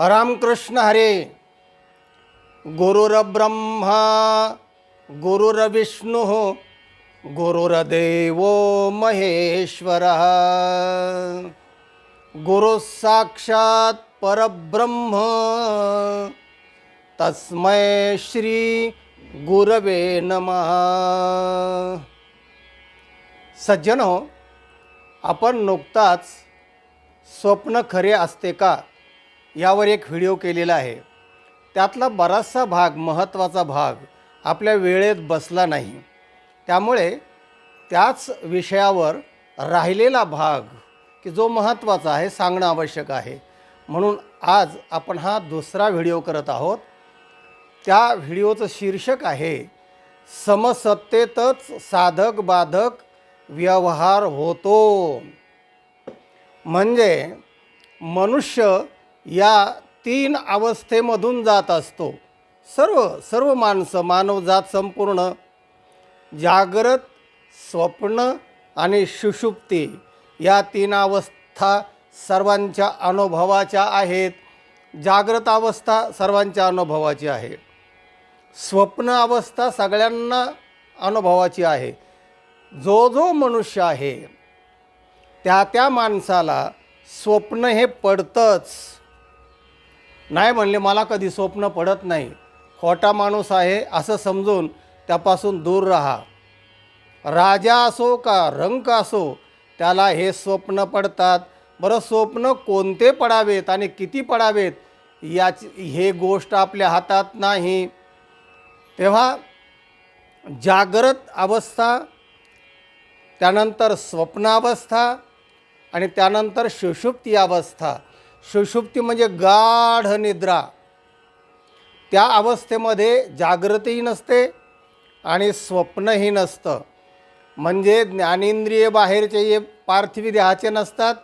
रामकृष्ण हरे। गुरुर्ब्रह्मा गुरुर्विष्णू गुरुर्देवो महेश्वर। गुरुसाक्षात परब्रह्म। तस्मै श्री गुरवे नमः। सज्जनो आपण नुकताच स्वप्न खरे असते का? यावर एक व्हिडिओ केलेला आहे. त्यातला बराचसा भाग महत्त्वाचा भाग आपल्या वेळेत बसला नाही. त्यामुळे त्याच विषयावर राहिलेला भाग की जो महत्त्वाचा आहे सांगणं आवश्यक आहे. म्हणून आज आपण हा दुसरा व्हिडिओ करत आहोत. त्या व्हिडिओचं शीर्षक आहे समसत्तेतच साधक बाधक व्यवहार होतो. म्हणजे मनुष्य या तीन अवस्थेमधून जात असतो. सर्व सर्व माणसं मानवजात संपूर्ण. जागृत स्वप्न आणि सुषुप्ती या तीन अवस्था सर्वांच्या अनुभवाच्या आहेत. जागृत अवस्था सर्वांच्या अनुभवाची आहे. स्वप्न अवस्था सगळ्यांना अनुभवाची आहे. जो जो मनुष्य आहे त्या त्या माणसाला स्वप्न हे पडतंच. नाही म्हणले मला कधी स्वप्न पडत नाही. खोटा माणूस आहे असं समजून त्यापासून दूर राहा. राजा असो का रंक असो त्याला हे स्वप्न पडतात. बरं स्वप्न कोणते पडावेत आणि किती पडावेत याची हे गोष्ट आपल्या हातात नाही. तेव्हा जागृत अवस्था त्यानंतर स्वप्नावस्था आणि त्यानंतर सुषुप्ती अवस्था. सुषुप्ती म्हणजे गाढ निद्रा. त्या अवस्थेमध्ये जागृतही नसते आणि स्वप्नही नसतं. म्हणजे ज्ञानेंद्रिय बाहेरचे हे पार्थिवी देहाचे नसतात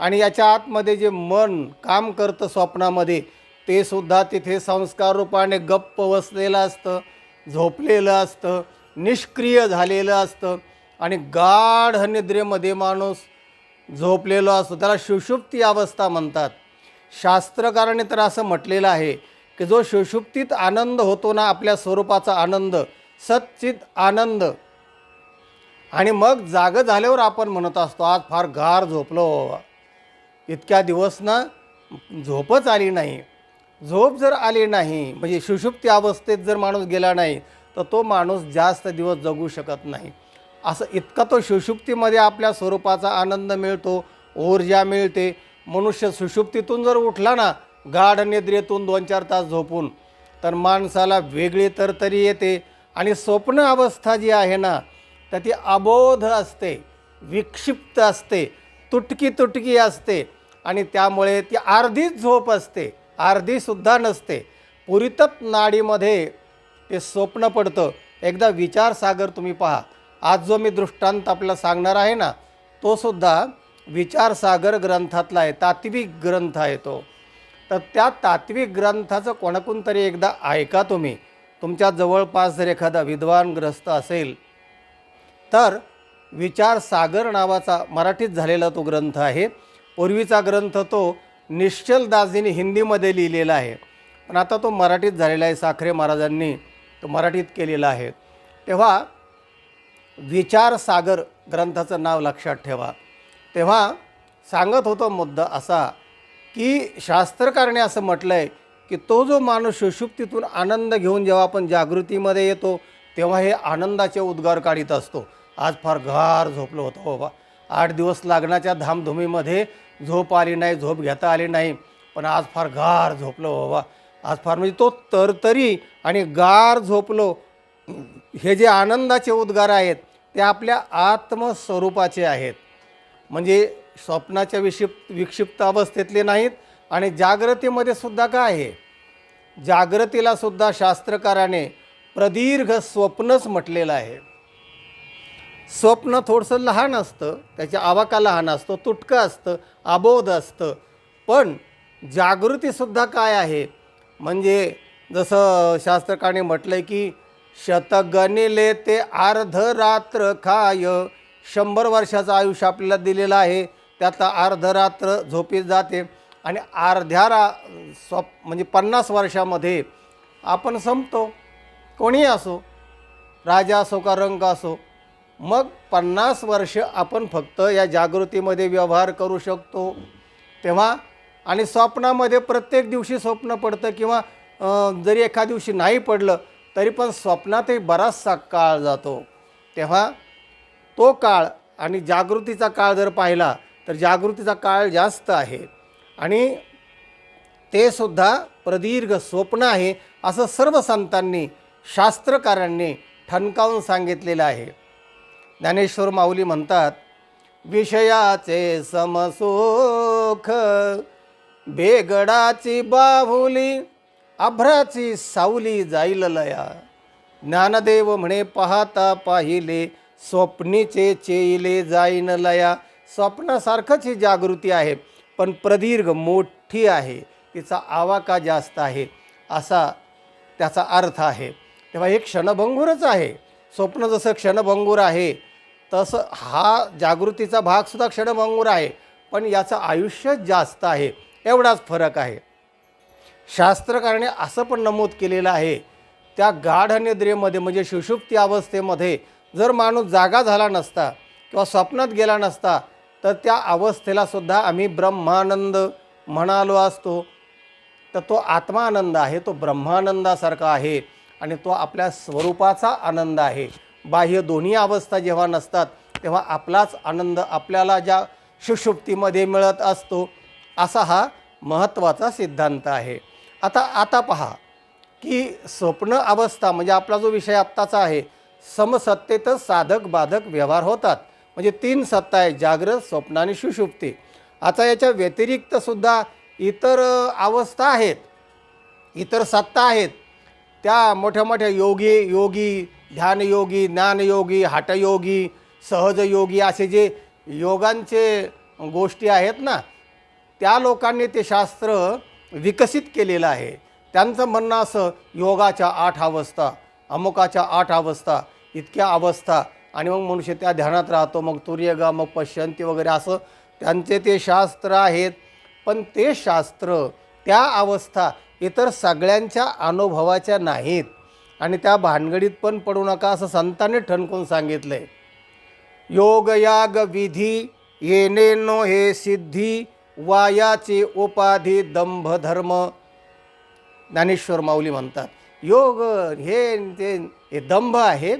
आणि याच्या आतमध्ये जे मन काम करतं स्वप्नामध्ये ते सुद्धा तिथे संस्कार रूपाने गप्प बसलेलं असतं झोपलेलं असतं निष्क्रिय झालेलं असतं आणि गाढ निद्रेमध्ये माणूस झोपलेलो असतो. त्याला सुषुप्ती अवस्था म्हणतात. शास्त्रकाराने तर असं म्हटलेलं आहे की जो सुषुप्तीत आनंद होतो ना आपल्या स्वरूपाचा आनंद सच्चित आनंद. आणि मग जागं झाल्यावर आपण म्हणत असतो आज फार गार झोपलो. इतक्या दिवस ना झोपच आली नाही. झोप जर आली नाही म्हणजे सुषुप्ती अवस्थेत जर माणूस गेला नाही तर तो माणूस जास्त दिवस जगू शकत नाही. असं इतका तो सुषुप्तीमध्ये आपल्या स्वरूपाचा आनंद मिळतो ऊर्जा मिळते. मनुष्य सुषुप्तीतून जर उठला ना गाढ निद्रेतून दोन चार तास झोपून तर माणसाला वेगळी तरतरी येते. आणि स्वप्न अवस्था जी आहे ना तर ती अबोध असते विक्षिप्त असते तुटकी तुटकी असते. आणि त्यामुळे ती अर्धीच झोप असते अर्धीसुद्धा नसते. पुरितप नाडीमध्ये ते स्वप्न पडतं. एकदा विचारसागर तुम्ही पहा. आज जो मी दृष्टांत आपल्याला सांगणार आहे ना तो सुद्धा विचारसागर ग्रंथातला आहे तात्विक ग्रंथ आहे तो. तर त्या तात्विक ग्रंथाचं कोणाकून तरी एकदा ऐका तुम्ही. तुमच्या जवळपास जर एखादा विद्वान ग्रस्त असेल तर विचारसागर नावाचा मराठीत झालेला तो ग्रंथ आहे. पूर्वीचा ग्रंथ तो निश्चल दासजींनी हिंदीमध्ये लिहिलेला आहे. पण आता तो मराठीत झालेला आहे साखरे महाराजांनी तो मराठीत केलेला आहे. तेव्हा विचारसागर ग्रंथाचं नाव लक्षात ठेवा. तेव्हा सांगत होतो मुद्दा असा की शास्त्रकारणे असं म्हटलं आहे की तो जो माणूस सुषुप्तीतून आनंद घेऊन जेव्हा आपण जागृतीमध्ये येतो तेव्हा हे आनंदाचे उद्गार काढीत असतो. आज फार गार झोपलो होतो बाबा. आठ दिवस लागण्याच्या धामधुमीमध्ये झोप आली नाही झोप घेता आली नाही पण आज फार गार झोपलो बाबा. आज फार म्हणजे तो तरतरी आणि गार झोपलो. हे जे आनंदाचे उद्गार आहेत त्या आपल्या आत्मस्वरूपाचे आहेत. म्हणजे स्वप्नाच्या विक्षिप्त विक्षिप्त अवस्थेतले नाहीत आणि जागृतीमध्ये सुद्धा काय आहे? जागृतीला सुद्धा शास्त्रकाराने प्रदीर्घ स्वप्नच म्हटलेलं आहे. स्वप्न थोडंसं लहान असतं त्याच्या आवाका लहान असतो तुटकं असतं अबोध असतं. पण जागृतीसुद्धा काय आहे? म्हणजे जसं शास्त्रकाराने म्हटलं आहे की शतगणिले ते अर्धरात्र खाय. शंभर वर्षाचं आयुष्य आपल्याला दिलेलं आहे. त्यातलं अर्धरात्र झोपीत जाते. आणि अर्ध्या रा स्वप म्हणजे पन्नास वर्षामध्ये आपण संपतो. कोणीही असो राजा असो का रंग असो मग पन्नास वर्ष आपण फक्त या जागृतीमध्ये व्यवहार करू शकतो. तेव्हा आणि स्वप्नामध्ये प्रत्येक दिवशी स्वप्न पडतं किंवा जरी एका दिवशी नाही पडलं तरी पण स्वप्नातही बराचसा काळ जातो. तेव्हा तो काळ आणि जागृतीचा काळ जर पाहिला तर जागृतीचा काळ जास्त आहे. आणि ते सुद्धा प्रदीर्घ स्वप्न आहे असं सर्व संतांनी शास्त्रकारांनी ठणकावून सांगितलेलं आहे. ज्ञानेश्वर माऊली म्हणतात विषयाचे समसोख बेगडाची बाहुली अभ्राची सावली जाईल लया. ज्ञानदेव म्हणे पाहता पाहिले स्वप्नीचे चेईले जाईन लया. स्वप्नासारखंच ही जागृती आहे पण प्रदीर्घ मोठी आहे. तिचा आवाका जास्त आहे असा त्याचा अर्थ आहे. तेव्हा हे क्षणभंगूरच आहे. स्वप्न जसं क्षणभंगूर आहे तसं हा जागृतीचा भागसुद्धा क्षणभंगूर आहे. पण याचं आयुष्यच जास्त आहे एवढाच फरक आहे. शास्त्रकारणे असं पण नमूद केलेलं आहे त्या गाढ निद्रेमध्ये म्हणजे सुषुप्ती अवस्थेमध्ये जर माणूस जागा झाला नसता किंवा स्वप्नात गेला नसता तर त्या अवस्थेलासुद्धा आम्ही ब्रह्मानंद म्हणालो असतो. तर तो आत्मानंद आहे तो ब्रह्मानंदासारखा आहे आणि तो आपल्या स्वरूपाचा आनंद आहे. बाह्य दोन्ही अवस्था जेव्हा नसतात तेव्हा आपलाच आनंद आपल्याला ज्या सुषुप्तीमध्ये मिळत असतो असा हा महत्त्वाचा सिद्धांत आहे. आता आता पहा की स्वप्न अवस्था म्हणजे आपला जो विषय आत्ताचा आहे समसत्तेतच साधक बाधक व्यवहार होतात. म्हणजे तीन सत्ता आहे जाग्रत स्वप्न आणि सुषुप्ती. आता याच्या व्यतिरिक्तसुद्धा इतर अवस्था आहेत इतर सत्ता आहेत. त्या मोठ्या मोठ्या योगी योगी ध्यानयोगी ज्ञानयोगी हटयोगी सहजयोगी असे जे योगांचे गोष्टी आहेत ना त्या लोकांनी ते शास्त्र विकसित केलेलं आहे. त्यांचं म्हणणं असं योगाच्या आठ अवस्था अमुकाच्या आठ अवस्था इतक्या अवस्था. आणि मग मनुष्य त्या ध्यानात राहतो मग तुर्यगा मग पश्यंती वगैरे असं. त्यांचे ते शास्त्र आहेत. पण ते शास्त्र त्या अवस्था इतर सगळ्यांच्या अनुभवाच्या नाहीत. आणि त्या भानगडीत पण पडू नका असं संतांनी ठणकून सांगितलं आहे योगयाग विधी येणेनो हे सिद्धी वायाचे उपाधी दंभ धर्म ज्ञानेश्वर माऊली म्हणतात योग हे ते हे दंभ आहे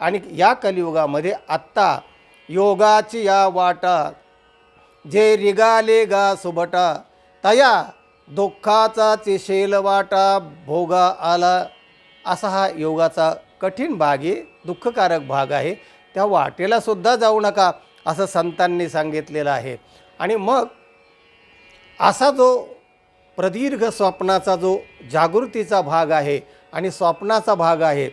आणि या कलियुगामध्ये आत्ता योगाची या वाटा जे रिगाले गा सुबटा तया दुःखाचा चिशेल वाटा भोगा आला. असा हा योगाचा कठीण भाग आहे दुःखकारक भाग आहे. त्या वाटेला सुद्धा जाऊ नका असं संतांनी सांगितलेलं आहे. आणि मग असा जो प्रदीर्घ स्वप्नाचा जो जागृतीचा भाग आहे आणि स्वप्नाचा भाग आहे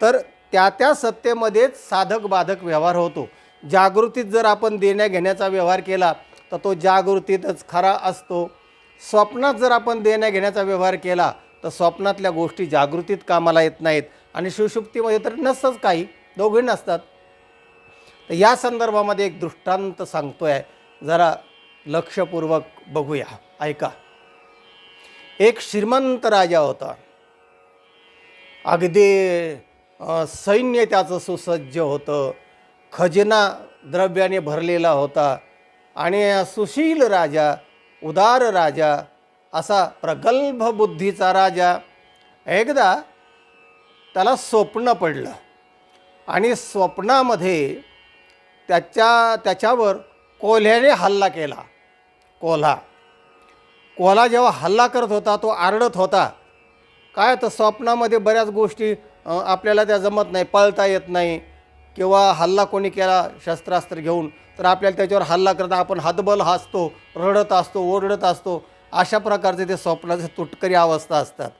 तर त्या त्या सत्तेमध्येच साधक बाधक व्यवहार होतो. जागृतीत जर आपण देण्या घेण्याचा व्यवहार केला तर तो जागृतीतच खरा असतो. स्वप्नात जर आपण देण्या घेण्याचा व्यवहार केला तर स्वप्नातल्या गोष्टी जागृतीत कामाला येत नाहीत आणि सुषुप्तीमध्ये तर नसतंच काही दोघे नसतात. तर या संदर्भामध्ये एक दृष्टांत सांगतो आहे जरा लक्षपूर्वक बघूया. ऐका. एक श्रीमंत राजा होता. अगदी सैन्य त्याचं सुसज्ज होतं. खजिना द्रव्याने भरलेला होता. आणि सुशील राजा उदार राजा असा प्रगल्भ बुद्धीचा राजा एकदा त्याला स्वप्न पडलं. आणि स्वप्नामध्ये त्याच्या त्याच्यावर कोल्ह्याने हल्ला केला. कोल्हा. कोल्हा जेव्हा हल्ला करत होता तो आरडत होता. काय तर स्वप्नामध्ये बऱ्याच गोष्टी आपल्याला त्या जमत नाही पळता येत नाही. किंवा हल्ला कोणी केला शस्त्रास्त्र घेऊन तर आपल्याला त्याच्यावर हल्ला करता आपण हातबल हसतो रडत असतो ओरडत असतो. अशा प्रकारचे ते स्वप्नाचे तुटकरी अवस्था असतात.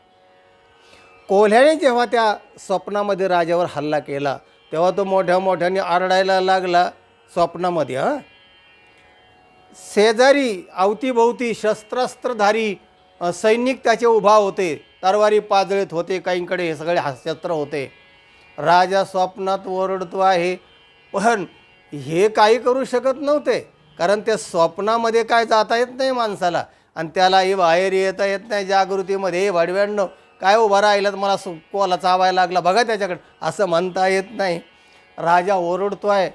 कोल्ह्याने जेव्हा त्या स्वप्नामध्ये राजावर हल्ला केला तेव्हा तो मोठ्या मोठ्याने आरडायला लागला स्वप्नामध्ये हां. शेजारी अवतीभोवती शस्त्रास्त्रधारी सैनिक त्याचे उभा होते. तरवारी पाजळीत होते काहींकडे हे सगळे हास्यत्र होते. राजा स्वप्नात ओरडतो आहे पण हे काही करू शकत नव्हते कारण त्या स्वप्नामध्ये काय जाता येत नाही माणसाला. आणि त्यालाही बाहेर येता येत नाही जागृतीमध्ये. हे वाडव्याण्णव काय उभा राहिलं तर मला सु कोला चावायला लागला. बघा त्याच्याकडे. असं म्हणता येत नाही. राजा ओरडतो आहे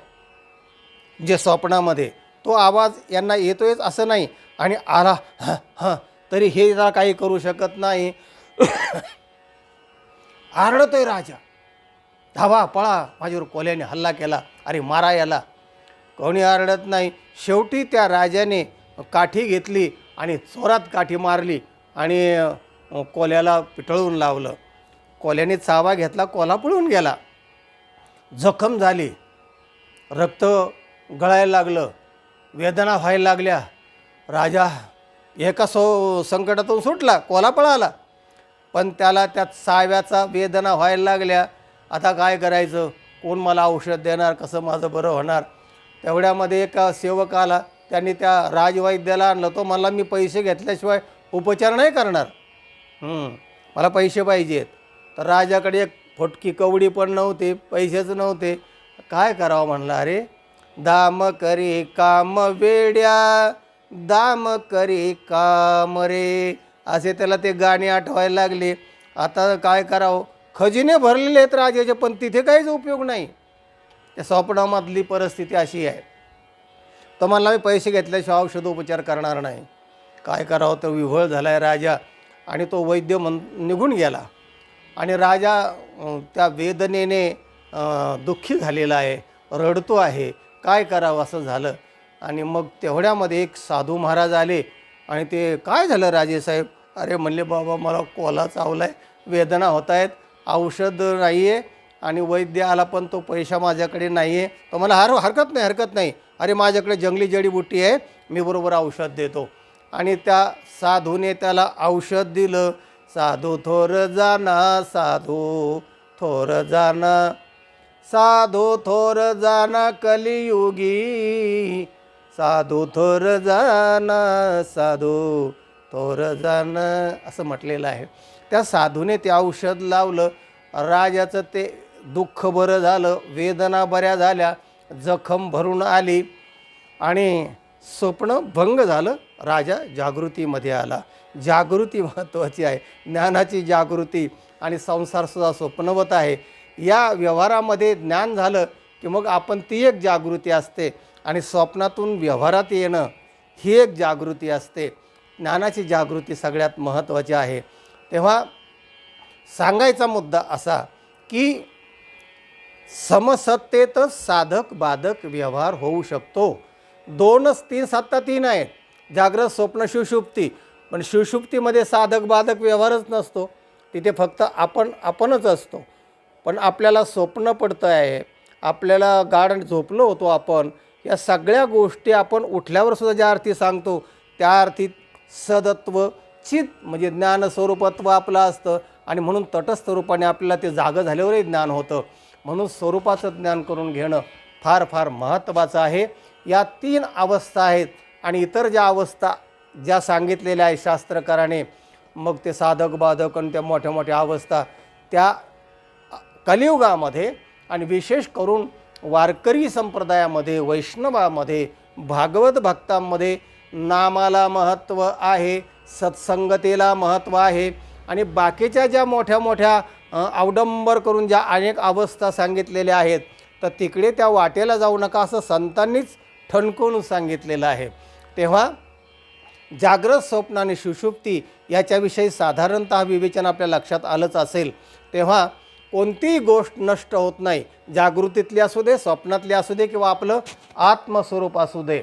जे स्वप्नामध्ये तो आवाज यांना येतोयच असं नाही. आणि आला हां तरी हे जरा काही करू शकत नाही. आरडतोय राजा. धावा पळा माझ्यावर कोल्याने हल्ला केला. अरे मारा याला. कोणी आरडत नाही. शेवटी त्या राजाने काठी घेतली आणि चोरात काठी मारली आणि कोल्याला पिटळून लावलं. कोल्याने चावा घेतला कोला पळून गेला. जखम झाली. रक्त गळायला लागलं. वेदना व्हायला लागल्या. राजा एका सो संकटातून सुटला कोला पळाला पण त्याला त्यात साव्याचा वेदना व्हायला लागल्या. आता काय करायचं? कोण मला औषध देणार? कसं माझं बरं होणार? तेवढ्यामध्ये एका सेवक आला. त्यांनी त्या राजवैद्याला आणलं. तो मला मी पैसे घेतल्याशिवाय उपचार नाही करणार. मला पैसे पाहिजेत. तर राजाकडे एक फुटकी कवडी पण नव्हते पैसेच नव्हते. काय करावं? म्हणलं अरे दाम करी काम वेड्या दाम करी काम रे. असे त्याला ते गाणे आठवायला लागले. आता काय करावं? खजिने भरलेले आहेत राजाचे पण तिथे काहीच उपयोग नाही. त्या स्वप्नामधली परिस्थिती अशी आहे. तर मला मी पैसे घेतल्याशिवाय औषधोपचार करणार नाही. काय करावं? तर विव्हळ झाला आहे राजा आणि तो वैद्य म्हण निघून गेला. आणि राजा त्या वेदनेने दुःखी झालेला आहे रडतो आहे. काय करावं असं झालं? आणि मग तेवढ्यामध्ये एक साधू महाराज आले आणि ते काय झालं राजेसाहेब अरे म्हणले बाबा मला कोला चावला आहे वेदना होत आहेत औषध नाही आहे आणि वैद्य आला पण तो पैसा माझ्याकडे नाही आहे तर मला हर हरकत नाही हरकत नाही. अरे माझ्याकडे जंगली जडीबुटी आहे मी बरोबर औषध देतो. आणि त्या साधूने त्याला औषध दिलं. साधू थोर जाना साधू थोर जाना साधू थोर जाना कलियुगी साधू थोर जाना साधू थोर जाणं असं म्हटलेलं आहे. त्या साधूने ते औषध लावलं राजाचं ते दुःख बरं झालं वेदना बऱ्या झाल्या जखम भरून आली आणि स्वप्न भंग झालं राजा जागृतीमध्ये आला. जागृती महत्त्वाची आहे. ज्ञानाची जागृती आणि संसारसुद्धा स्वप्नवत आहे. या व्यवहारामध्ये ज्ञान झालं की मग आपण ती एक जागृती असते आणि स्वप्नातून व्यवहारात येणं ही एक जागृती असते. ज्ञानाची जागृती सगळ्यात महत्त्वाची आहे. तेव्हा सांगायचा मुद्दा असा की समसत्तेतच साधक बाधक व्यवहार होऊ शकतो. दोनच तीन सत्ता तीन आहेत. जागृत स्वप्न शिवशुप्ती पण शिवशुप्तीमध्ये साधक बाधक व्यवहारच नसतो. तिथे फक्त आपण आपणच असतो. पण आपल्याला स्वप्न पडतं आहे. आपल्याला गाढ झोपलो होतो आपण. या सगळ्या गोष्टी आपण उठल्यावर सुद्धा ज्या अर्थी सांगतो त्या अर्थी सदत्व चित म्हणजे ज्ञानस्वरूपत्व आपलं असतं आणि म्हणून तटस्थ रूपाने आपल्याला ते जागं झाल्यावरही ज्ञान होतं. म्हणून स्वरूपाचं ज्ञान करून घेणं फार फार महत्त्वाचं आहे. या तीन अवस्था आहेत आणि इतर ज्या अवस्था ज्या सांगितलेल्या आहे शास्त्रकाराने मग ते साधक बाधक आणि त्या मोठ्या मोठ्या अवस्था त्या कलियुगामध्ये आणि विशेष करून वारकरी संप्रदायामध्ये वैष्णवामध्ये भागवत भक्तांमध्ये नामाला महत्त्व आहे सत्संगतेला महत्त्व आहे आणि बाकीच्या ज्या मोठ्या मोठ्या अवडंबर करून ज्या अनेक अवस्था सांगितलेल्या आहेत तर तिकडे त्या वाटेला जाऊ नका असं संतांनीच ठणकवून सांगितलेलं आहे. तेव्हा जागृत स्वप्न आणि सुषुप्ती याच्याविषयी साधारणतः विवेचन आपल्या लक्षात आलंच असेल. तेव्हा कोणतीही गोष्ट नष्ट होत नाही. जागृतीतली असू दे स्वप्नातली असू दे किंवा आपलं आत्मस्वरूप असू दे.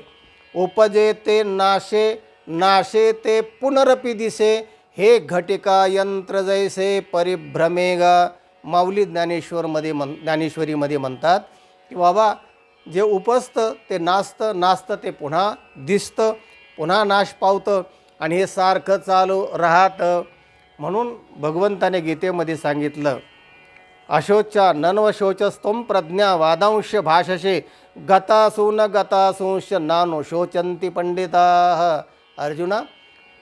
उपजे ते नाशे नाशे ते पुनरपी दिसे हे घटिका यंत्र जैसे परिभ्रमेगा माऊली ज्ञानेश्वरमध्ये म्हण ज्ञानेश्वरीमध्ये म्हणतात की बाबा जे उपसतं ते नाचतं नाचतं ते पुन्हा दिसतं पुन्हा नाश पावतं आणि हे सारखं चालू राहतं. म्हणून भगवंताने गीतेमध्ये सांगितलं अशोच्या नन्वशोचस्तम प्रज्ञा वादांश भाषसे गतासू न गतासूंश नानो शोचंती पंडिता। अर्जुना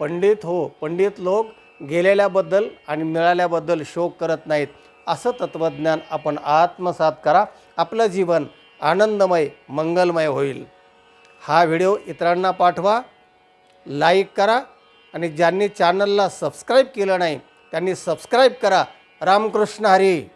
पंडित हो पंडित लोक गेलेल्याबद्दल आणि मिळाल्याबद्दल शोक करत नाहीत. असं तत्त्वज्ञान आपण आत्मसात करा. आपलं जीवन आनंदमय मंगलमय होईल. हा व्हिडिओ इतरांना पाठवा लाईक करा आणि ज्यांनी चॅनलला सबस्क्राईब केलं नाही त्यांनी सबस्क्राईब करा. रामकृष्ण हरी!